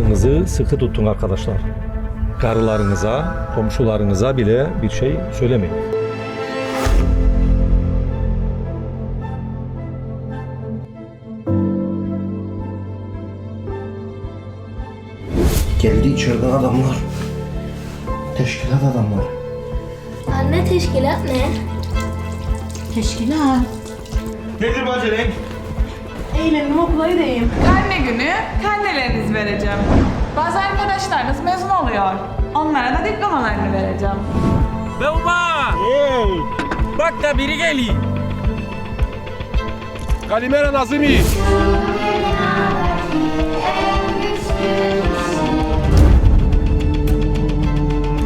Ağzınızı sıkı tutun arkadaşlar. Karılarınıza, komşularınıza bile bir şey söylemeyin. Geldi içeriden adamlar. Teşkilat adamlar. Anne teşkilat ne? Teşkilat. Nedir bu acelen? Eğlenim okula gideyim. Karne günü karnelerinizi vereceğim. Bazı arkadaşlarınız mezun oluyor. Onlara da diplomalarını vereceğim. Belma! Bak da biri geliyor. Kalimera Nazimi.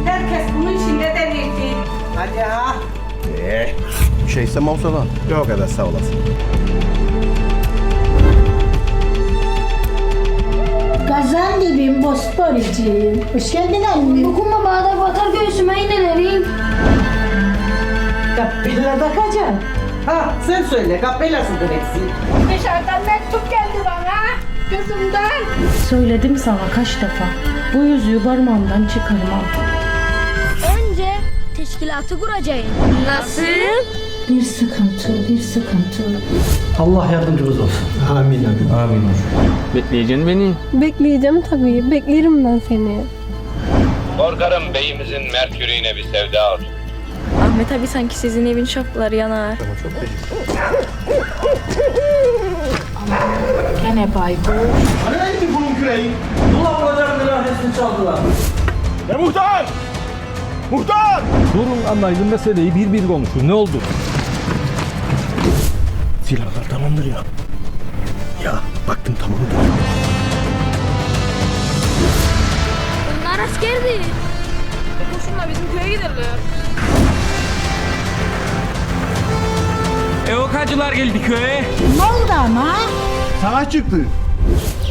Herkes bunun içinde deneyecek. Bir şey istemem olsa da. Yok kadar sağ olasın. Bosporiciyim. Hoş geldin annem. Dokunma bağda batar göğsüme iğnelerin. Kapıyla bakacaksın. Ha sen söyle kapelasıdır hepsi. Dışarıdan mektup geldi bana. Gözümden. Söyledim sana kaç defa. Bu yüzüğü parmağımdan çıkarmam. Önce teşkilatı kuracağım. Nasıl? Bir sıkıntı, bir sıkıntı. Allah yardımcımız olsun. Amin. Amin. Bekleyeceksin beni. Bekleyeceğim tabii. Beklerim ben seni. Korkarım beyimizin Merkür'üne bir sevda oldu. Ahmet abi sanki sizin evin şapkaları yanar. Gene baykuş. Hani neydi bunun küreği? Dula bulacaklar rahmetini çaldılar. Ya muhtar! Muhtar! Durun anlayın meseleyi bir bir konuşun. Ne oldu? Silahlar tamamdır ya. Ya baktım tamamdır. Bunlar askerdi. Kurşunla bizim köye giderler. Evokacılar geldi köye. Ne oldu ama? Savaş çıktı.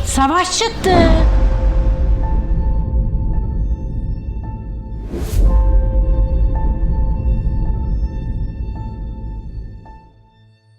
Savaş çıktı.